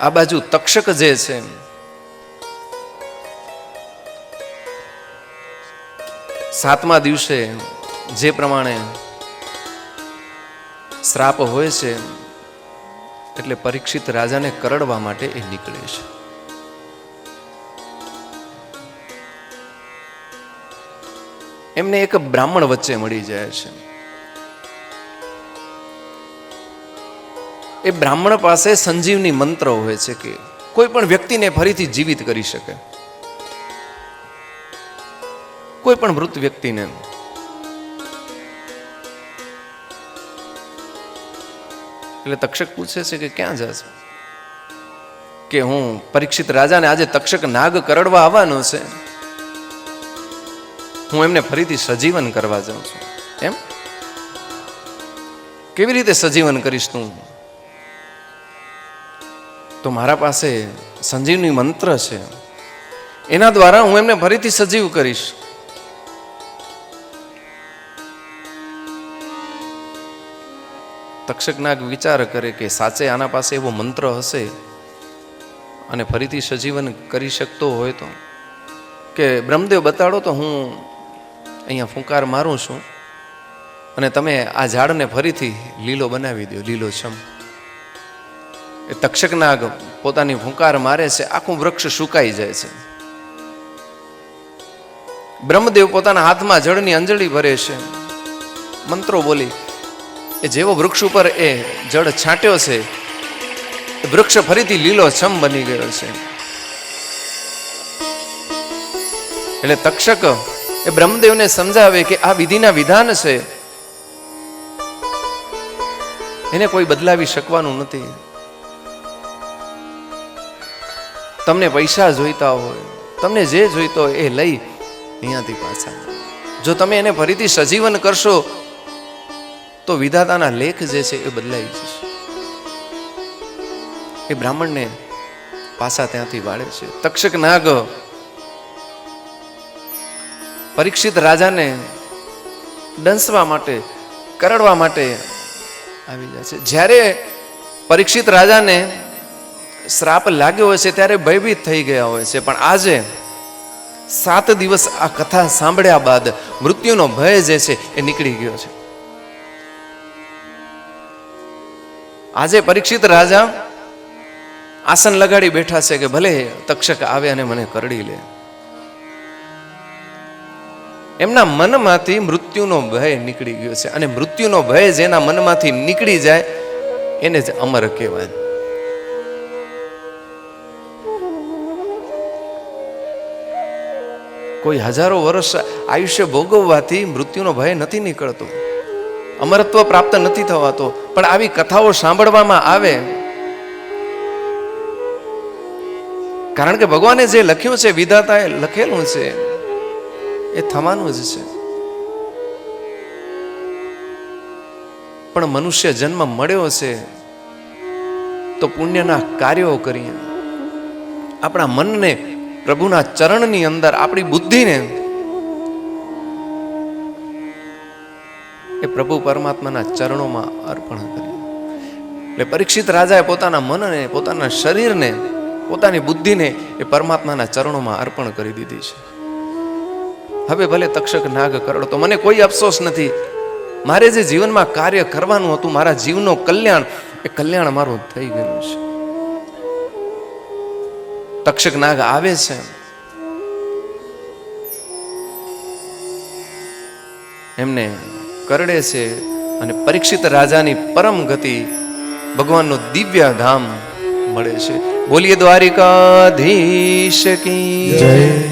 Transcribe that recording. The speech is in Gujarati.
આ બાજુ તક્ષક જે છે સાતમા દિવસે જે પ્રમાણે શ્રાપ હોય છે એટલે પરીક્ષિત રાજાને કરડવા માટે એ નીકળે છે. એમને એક બ્રાહ્મણ વચ્ચે મળી જાય છે. એ બ્રાહ્મણ પાસે સંજીવની મંત્ર હોય છે કે કોઈ પણ વ્યક્તિને ફરીથી જીવિત કરી શકે. કોઈ પણ મૃત વ્યક્તિને. એટલે તક્ષક પૂછે છે કે ક્યાં જશે? કે હું પરીક્ષિત રાજાને આજે તક્ષક નાગ કરડવા આવવાનો છે? હું એમને ફરીથી સજીવન કરવા જાઉં છું. એમ? કેવી રીતે સજીવન કરીશ તું? તો મારા પાસે સંજીવની મંત્ર છે. એના દ્વારા હું એમને ફરીથી સજીવ કરીશ. તક્ષકનાગ વિચાર કરે કે સાચે આના પાસે એવો મંત્ર હશે અને ફરીથી સજીવન કરી શકતો હોય તો. કે બ્રહ્મદેવ બતાડો તો હું અહીંયા ફૂંકાર મારું છું. અને તમે આ ઝાડને ફરીથી લીલો બનાવી દો, લીલો છમ. એ તક્ષકનાગ પોતાની ફૂંકાર મારે છે, આખું વૃક્ષ સુકાઈ જાય છે. બ્રહ્મદેવ પોતાના હાથમાં જળની અંજળી ભરે છે. મંત્રો બોલી, એ જેવો વૃક્ષ ઉપર એ જળ છાંટ્યો છે, એ વૃક્ષ ફરીથી લીલો છમ બની ગયો છે. એટલે તક્ષક એ બ્રહ્મદેવને સમજાવે કે આ વિધિના વિધાન છે. એને કોઈ બદલાવી શકવાનું નથી. તમને પૈસા જોઈતા હોય, તમને જે જોઈતો હોય એ લઈ અહીંયાથી પાછા. જો તમે એને ફરીથી સજીવન કરશો, તો વિધાતાના લેખ જે છે એ બદલાઈ જશે. એ બ્રાહ્મણને પાછા ત્યાંથી વાળે છે. તક્ષક નાગ પરીક્ષિત રાજાને ડંસવા માટે, કરડવા માટે આવી જાય છે. જ્યારે પરીક્ષિત રાજાને શ્રાપ લાગ્યો હોય છે ત્યારે ભયભીત થઈ ગયા હોય છે. પણ આજે સાત દિવસ આ કથા સાંભળ્યા બાદ મૃત્યુનો ભય જે છે એ નીકળી ગયો છે. આજે પરીક્ષિત રાજા આસન લગાડી બેઠા છે કે ભલે તક્ષક આવે અને મને કરડી લે. એમના મનમાંથી મૃત્યુનો ભય નીકળી ગયો છે. અને મૃત્યુનો ભય જેના મનમાંથી નીકળી જાય એને જ અમર કહેવાય. કોઈ હજારો વર્ષ આયુષ્ય ભોગવવાથી મૃત્યુનો ભય નથી નીકળતો. અમરત્વ પ્રાપ્ત નથી થવાતો. પણ આવી કથાઓ સાંભળવામાં આવે. કારણ કે ભગવાને જે લખ્યું છે, વિધાતાએ લખેલું છે, એ થવાનું જ છે. પણ મનુષ્ય જન્મ મળ્યો છે, તો પુણ્યના કાર્યો કરીએ. આપણા મનને પ્રભુના ચરણની અંદર આપણી બુદ્ધિને એ પ્રભુ પરમાત્માના ચરણોમાં અર્પણ કર્યું. એટલે પરીક્ષિત રાજાએ પોતાના મનને, પોતાના શરીરને, પોતાની બુદ્ધિને એ પરમાત્માના ચરણોમાં અર્પણ કરી દીધી છે. હવે ભલે તક્ષક નાગ કરડો તો મને કોઈ અફસોસ નથી. મારે જે જીવનમાં કાર્ય કરવાનું હતું, મારા જીવનો કલ્યાણ, એ કલ્યાણ મારું થઈ ગયું છે. તક્ષક નાગ આવે છે. એમને કરડે છે અને પરીક્ષિત રાજાની પરમ ગતિ ભગવાનનું દિવ્ય ધામ મળે છે. બોલીએ દ્વારિકાધીશ કી. જય.